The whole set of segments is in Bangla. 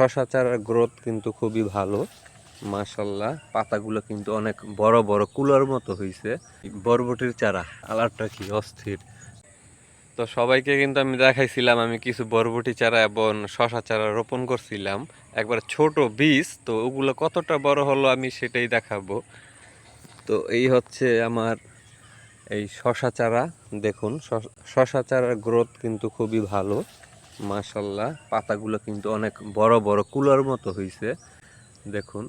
শশা চারার গ্রোথ কিন্তু খুবই ভালো। মাশাল্লাহ পাতাগুলো কিন্তু অনেক বড় বড় কুলার মতো হয়েছে বরবটির চারা, কালারটা কি অস্থির। তো সবাইকে কিন্তু আমি দেখাইছিলাম, আমি কিছু বরবটি চারা এবং শশা চারা রোপণ করছিলাম। একবার ছোট বীজ, তো ওগুলো কতটা বড় হলো আমি সেটাই দেখাবো। তো এই হচ্ছে আমার এই শশা চারা, দেখুন, শশা চারার গ্রোথ কিন্তু খুবই ভালো। মাশাল্লাহ, পাতাগুলো কিন্তু অনেক বড় বড় কুলার মতো হয়েছে দেখুন,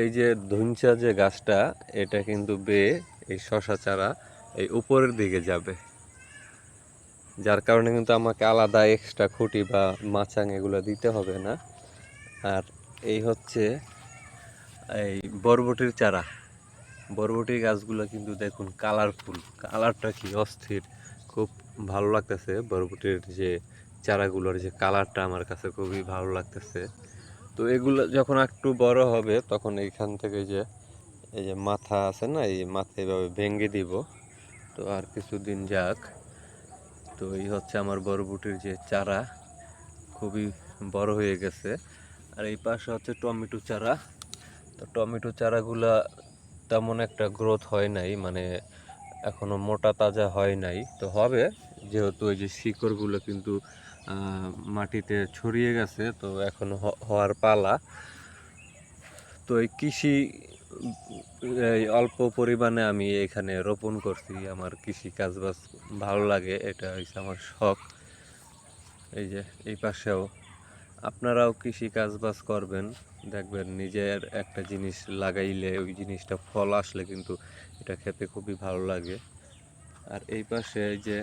এই যে ধুনচা যে গাছটা, এটা কিন্তু বেয়ে এই শশা চারা এই উপরের দিকে যাবে। যার কারণে কিন্তু আমাকে আলাদা এক্সট্রা খুঁটি বা মাচাং এগুলো দিতে হবে না। আর এই হচ্ছে এই বরবটির চারা। বরবটির গাছগুলো কিন্তু দেখুন কালারফুল কালারটা কি অস্থির। খুব ভালো লাগতেছে বরবটির যে চারাগুলোর যে কালারটা আমার কাছে খুবই ভালো লাগতেছে। তো এগুলো যখন একটু বড় হবে, তখন এইখান থেকে যে এই যে মাথা আছে না, এই মাথা এভাবে ভেঙে দিব। তো আর কিছুদিন যাক। তো এই হচ্ছে আমার বরবটির যে চারা, খুবই বড় হয়ে গেছে। আর এই পাশে হচ্ছে টমেটো চারা। তো টমেটো চারাগুলা তেমন একটা গ্রোথ হয় নাই মানে এখনও মোটা তাজা হয় নাই। তো হবে যেহেতু এই যে শিকড়গুলো কিন্তু মাটিতে ছড়িয়ে গেছে, তো এখন হওয়ার পালা। তো এই কৃষি অল্প পরিমাণে আমি এখানে রোপণ করছি। আমার কৃষি কাজবাজ ভালো লাগে, এটা হচ্ছে আমার শখ। এই যে, এই পাশেও আপনারাও কৃষি কাজবাজ করবেন। দেখবেন নিজের একটা জিনিস লাগাইলে ওই জিনিসটা ফল আসলে কিন্তু এটা খেতে খুবই ভালো লাগে। আর এই পাশে এই যে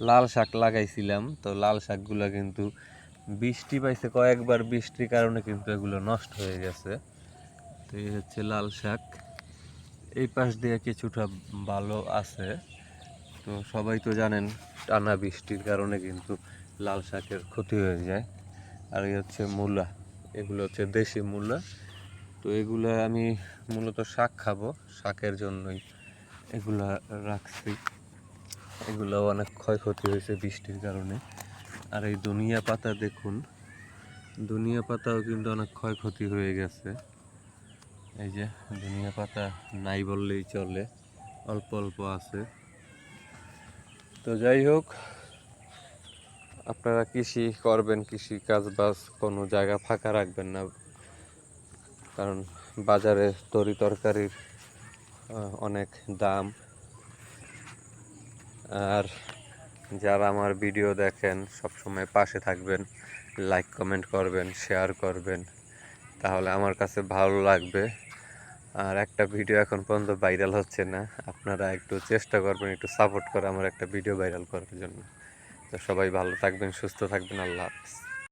লাল শাক লাগাইছিলাম। তো লাল শাকগুলো কিন্তু বৃষ্টি পাইছে কয়েকবার। বৃষ্টির কারণে কিন্তু এগুলো নষ্ট হয়ে গেছে। তো এই হচ্ছে লাল শাক। এই পাশ দিয়ে কিছুটা ভালো আছে। তো সবাই তো জানেন, টানা বৃষ্টির কারণে কিন্তু লাল শাকের ক্ষতি হয়ে যায়। আর এই হচ্ছে মূলা। এগুলো হচ্ছে দেশি মূলা। তো এগুলো আমি মূলত শাক খাব। শাকের জন্যই এগুলা রাখছি। এগুলো অনেক ক্ষয়ক্ষতি হয়েছে বৃষ্টির কারণে। আর এই দুনিয়া পাতা দেখুন, দুনিয়া পাতাও কিন্তু অনেক ক্ষয়ক্ষতি হয়ে গেছে। এই যে, দুনিয়া পাতা নাই বললেই চলে, অল্প অল্প আছে। তো যাই হোক, আপনারা কৃষি করবেন, কৃষি কাজ বাজ কোনো জায়গা ফাঁকা রাখবেন না। কারণ বাজারে তরি তরকারির অনেক দাম। আর যারা আমার ভিডিও দেখেন সব সময় পাশে থাকবেন লাইক কমেন্ট করবেন শেয়ার করবেন, তাহলে আমার কাছে ভালো লাগবে। আর একটা ভিডিও এখন পর্যন্ত ভাইরাল হচ্ছে না। আপনারা একটু চেষ্টা করবেন, একটু সাপোর্ট করে আমার একটা ভিডিও ভাইরাল করার জন্য। তো সবাই ভালো থাকবেন, সুস্থ থাকবেন, আল্লাহ হাফিজ।